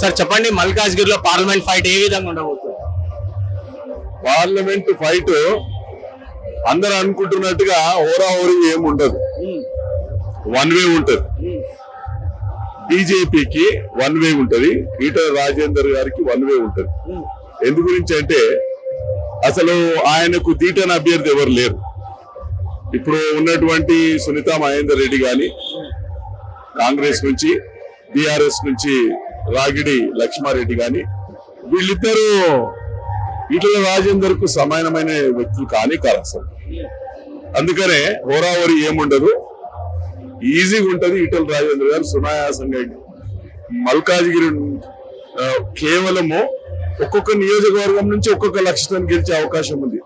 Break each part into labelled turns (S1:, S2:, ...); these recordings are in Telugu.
S1: సార్ చెప్పండి మల్కాజ్గిరిలో పార్లమెంట్ ఫైట్ ఏ విధంగా ఉండబోతుంది?
S2: పార్లమెంట్ ఫైట్ అందరు అనుకుంటున్నట్టుగా హోరాహోరీ ఏమి ఉండదు. వన్ వే ఉంటది. బీజేపీకి వన్ వే ఉంటది ఈటల రాజేందర్ గారికి వన్ వే ఉంటది. ఎందు గురించి అంటే అసలు ఆయనకు దీటని అభ్యర్థి ఎవరు లేరు. ఇప్పుడు ఉన్నటువంటి సునీత మహేందర్ రెడ్డి గాని కాంగ్రెస్ నుంచి బీఆర్ఎస్ నుంచి రాగిడి లక్ష్మారెడ్డి గాని వీళ్ళిద్దరూ ఈటల రాజేందర్కు సమానమైన వ్యక్తులు కానీ కాదు అసలు. అందుకనే హోరావరి ఏముండదు? ఈజీగా ఉంటది ఈటల రాజేంద్ర గారు సునాయాసంగా మల్కాజ్గిరి కేవలము ఒక్కొక్క నియోజకవర్గం నుంచి ఒక్కొక్క లక్షతో గెలిచే అవకాశం ఉంది.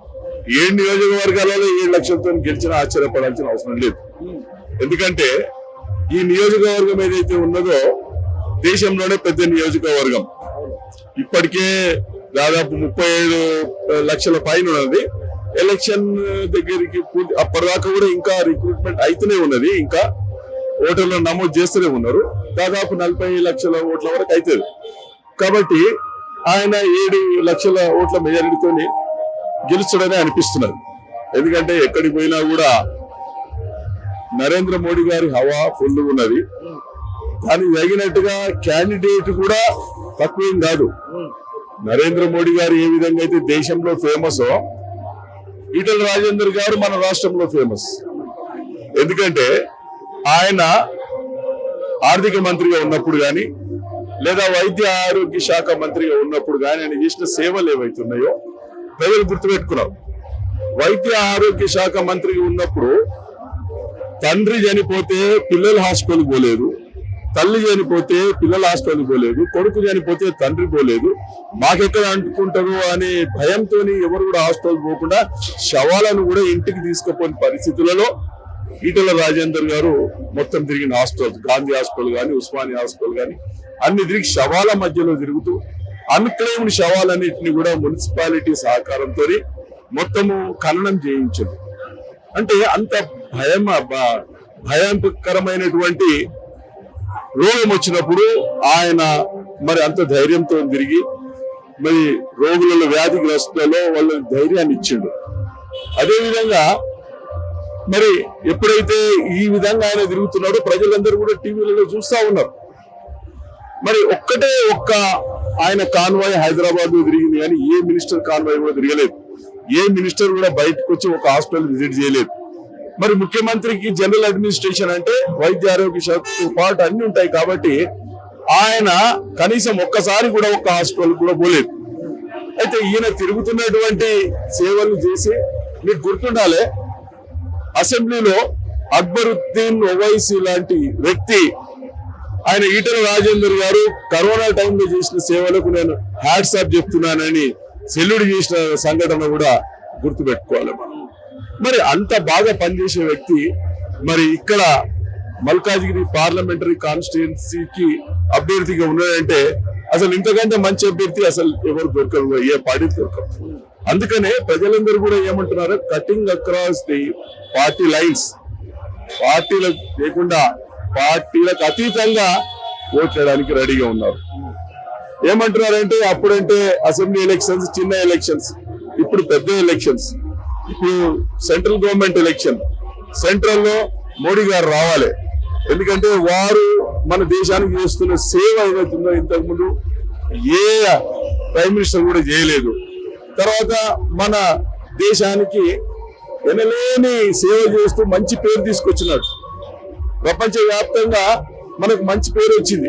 S2: ఏడు నియోజకవర్గాలలో ఏడు లక్షలతో గెలిచినా ఆశ్చర్యపడాల్సిన అవసరం లేదు. ఎందుకంటే ఈ నియోజకవర్గం ఏదైతే ఉన్నదో దేశంలోనే పెద్ద నియోజకవర్గం. ఇప్పటికే దాదాపు ముప్పై ఏడు లక్షల పైన ఉన్నది. ఎలక్షన్ దగ్గరికి అప్పటిదాకా కూడా ఇంకా రిక్రూట్మెంట్ అయితేనే ఉన్నది. ఇంకా ఓటర్లు నమోదు చేస్తూనే ఉన్నారు. దాదాపు నలభై లక్షల ఓట్ల వరకు అవుతుంది కాబట్టి ఆయన ఏడు లక్షల ఓట్ల మెజారిటీతో గెలుస్తాడని అనిపిస్తున్నది. ఎందుకంటే ఎక్కడికి పోయినా కూడా నరేంద్ర మోడీ గారి హవా ఫుల్ ఉన్నది దానికి తగినట్టుగా క్యాండిడేట్ కూడా తక్కువేం కాదు. నరేంద్ర మోడీ గారు ఏ విధంగా అయితే దేశంలో ఫేమస్ ఈటల రాజేందర్ గారు మన రాష్ట్రంలో ఫేమస్ ఎందుకంటే ఆయన ఆర్థిక మంత్రిగా ఉన్నప్పుడు కానీ లేదా వైద్య ఆరోగ్య శాఖ మంత్రిగా ఉన్నప్పుడు కానీ ఆయన చేసిన సేవలు ఏవైతున్నాయో ప్రజలు గుర్తుపెట్టుకున్నారు. వైద్య ఆరోగ్య శాఖ మంత్రిగా ఉన్నప్పుడు తండ్రి చనిపోతే పిల్లలు హాస్పిటల్ పోలేదు. తల్లి చనిపోతే పిల్లల హాస్పిటల్ పోలేదు కొడుకు చనిపోతే తండ్రి పోలేదు. మాకెక్కడ అంటుకుంటారు అనే భయంతో ఎవరు కూడా హాస్పిటల్ పోకుండా శవాలను కూడా ఇంటికి తీసుకుపోయిన పరిస్థితులలో ఈటల రాజేందర్ గారు మొత్తం తిరిగిన హాస్పిటల్ గాంధీ హాస్పిటల్ కానీ ఉస్మానియా హాస్పిటల్ కానీ అన్ని తిరిగి శవాల మధ్యలో తిరుగుతూ అన్క్లెయిమ్డ్ శవాలన్నింటినీ కూడా మున్సిపాలిటీ సహకారంతో మొత్తము ఖననం చేయించారు. అంటే అంత భయం భ- భయంకరమైనటువంటి రోగం వచ్చినప్పుడు ఆయన మరి అంత ధైర్యంతో తిరిగి మరి రోగులలో వ్యాధిగ్రస్తులలో వాళ్ళ ధైర్యాన్ని ఇచ్చిండు. అదేవిధంగా మరి ఎప్పుడైతే ఈ విధంగా ఆయన తిరుగుతున్నాడో ప్రజలందరూ కూడా టీవీలలో చూస్తూ ఉన్నారు. మరి ఒక్కటే ఒక్క ఆయన కాన్వాయ్ హైదరాబాద్ తిరిగింది కానీ ఏ మినిస్టర్ కాన్వాయ్ కూడా తిరగలేదు. ఏ మినిస్టర్ కూడా బయటకు వచ్చి ఒక హాస్పిటల్ విజిట్ చేయలేదు. మరి ముఖ్యమంత్రికి జనరల్ అడ్మినిస్ట్రేషన్ అంటే వైద్య ఆరోగ్య శాఖతో పాటు అన్ని ఉంటాయి కాబట్టి ఆయన కనీసం ఒక్కసారి కూడా ఒక్క హాస్పిటల్ కూడా పోలేదు. అయితే ఈయన తిరుగుతున్నటువంటి సేవలు చేసి మీకు గుర్తుండాలి అసెంబ్లీలో అక్బరుద్దీన్ ఓవైసీ లాంటి వ్యక్తి ఆయన ఈటల రాజేందర్ గారు కరోనా టైంలో చేసిన సేవలకు నేను హ్యాట్స్ ఆఫ్ చెప్తున్నానని సెల్లుడు చేసిన సంఘటన కూడా గుర్తుపెట్టుకోవాలి మనం. మరి అంత బాగా పనిచేసే వ్యక్తి మరి ఇక్కడ మల్కాజ్గిరి పార్లమెంటరీ కాన్స్టిట్యున్సీకి అభ్యర్థిగా ఉన్నాడంటే అసలు ఇంతకంటే మంచి అభ్యర్థి అసలు ఎవరు దొరకరు ఏ పార్టీ దొరకరు. అందుకనే ప్రజలందరూ కూడా ఏమంటున్నారు cutting across the party lines పార్టీలకు లేకుండా పార్టీలకు అతీతంగా ఓట్లేయడానికి రెడీగా ఉన్నారు. ఏమంటున్నారంటే అప్పుడంటే అసెంబ్లీ ఎలక్షన్స్ చిన్న ఎలక్షన్స్ ఇప్పుడు పెద్ద ఎలక్షన్స్. ఇప్పుడు సెంట్రల్ గవర్నమెంట్ ఎలక్షన్. సెంట్రల్లో మోడీ గారు రావాలి. ఎందుకంటే వారు మన దేశానికి చేస్తున్న సేవ ఏదైతుందో ఇంతకుముందు ఏ ప్రైమ్ మినిస్టర్ కూడా చేయలేదు. తర్వాత మన దేశానికి ఎనలేని సేవ చేస్తూ మంచి పేరు తీసుకొచ్చినాడు. ప్రపంచవ్యాప్తంగా మనకు మంచి పేరు వచ్చింది.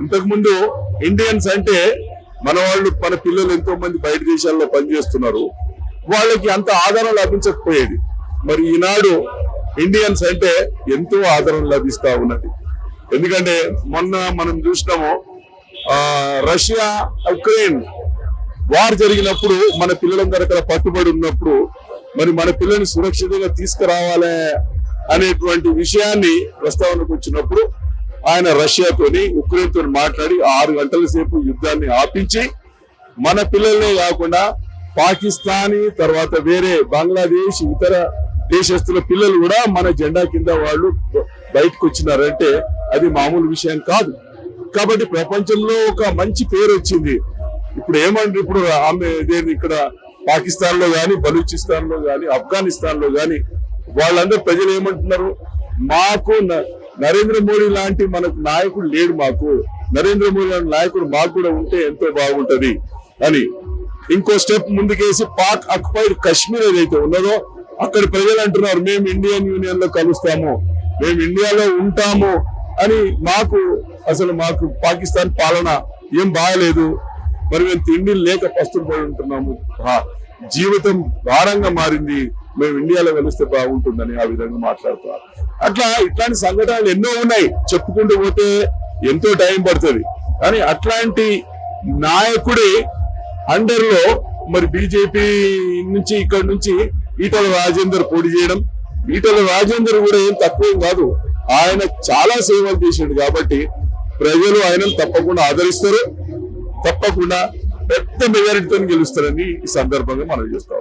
S2: ఇంతకుముందు ఇండియన్స్ అంటే మన వాళ్ళు మన పిల్లలు ఎంతో మంది బయట దేశాల్లో పనిచేస్తున్నారు. వాళ్ళకి అంత ఆదరణ లభించకపోయేది. మరి ఈనాడు ఇండియన్స్ అంటే ఎంతో ఆదరణ లభిస్తా ఉన్నది. ఎందుకంటే మొన్న మనం చూసినాము రష్యా ఉక్రెయిన్ వార్ జరిగినప్పుడు మన పిల్లలందరూ అక్కడ పట్టుబడి ఉన్నప్పుడు మరి మన పిల్లల్ని సురక్షితంగా తీసుకురావాలి అనేటువంటి విషయాన్ని ప్రస్తావనకు వచ్చినప్పుడు ఆయన రష్యాతోని ఉక్రెయిన్ తోని మాట్లాడి ఆరు గంటల సేపు యుద్ధాన్ని ఆపించి మన పిల్లలనే కాకుండా పాకిస్తానీ తర్వాత వేరే బంగ్లాదేశ్ ఇతర దేశస్తుల పిల్లలు కూడా మన జెండా కింద వాళ్ళు బయటకు వచ్చినారంటే అది మామూలు విషయం కాదు. కాబట్టి ప్రపంచంలో ఒక మంచి పేరు వచ్చింది ఇప్పుడు ఏమంటారు ఇప్పుడు ఆమె ఇక్కడ పాకిస్తాన్లో గాని బలూచిస్తాన్లో గాని ఆఫ్ఘనిస్తాన్లో గాని వాళ్ళందరూ ప్రజలు ఏమంటున్నారు? మాకు న- నరేంద్ర మోడీ లాంటి మనకు నాయకుడు లేడు మాకు. నరేంద్ర మోడీ లాంటి నాయకుడు మాకు కూడా ఉంటే ఎంతో బాగుంటది అని ఇంకో స్టెప్ ముందుకేసి పాక్ అక్యుపైడ్ కశ్మీర్ ఏదైతే ఉన్నదో అక్కడ ప్రజలు అంటున్నారు మేము ఇండియన్ యూనియన్లో కలుస్తాము మేము ఇండియాలో ఉంటాము అని మాకు అసలు మాకు పాకిస్తాన్ పాలన ఏం బాగలేదు. మరి మేము తిండి లేక పస్తులు ఉంటున్నాము. జీవితం భారంగా మారింది. మేము ఇండియాలో కలిస్తే బాగుంటుందని ఆ విధంగా మాట్లాడుతున్నారు అట్లా ఇట్లాంటి సంఘటనలు ఎన్నో ఉన్నాయి. చెప్పుకుంటూ పోతే ఎంతో టైం పడుతుంది. కానీ అట్లాంటి నాయకుడే అండర్లో మరి బీజేపీ నుంచి ఇక్కడ నుంచి ఈటల రాజేందర్ పోటీ చేయడం. ఈటల రాజేందర్ కూడా ఏం తక్కువ కాదు. ఆయన చాలా సేవలు చేసిండు కాబట్టి ప్రజలు ఆయనను తప్పకుండా ఆదరిస్తారు. తప్పకుండా పెద్ద మెజారిటీతో గెలుస్తారని ఈ సందర్భంగా మనం చూస్తా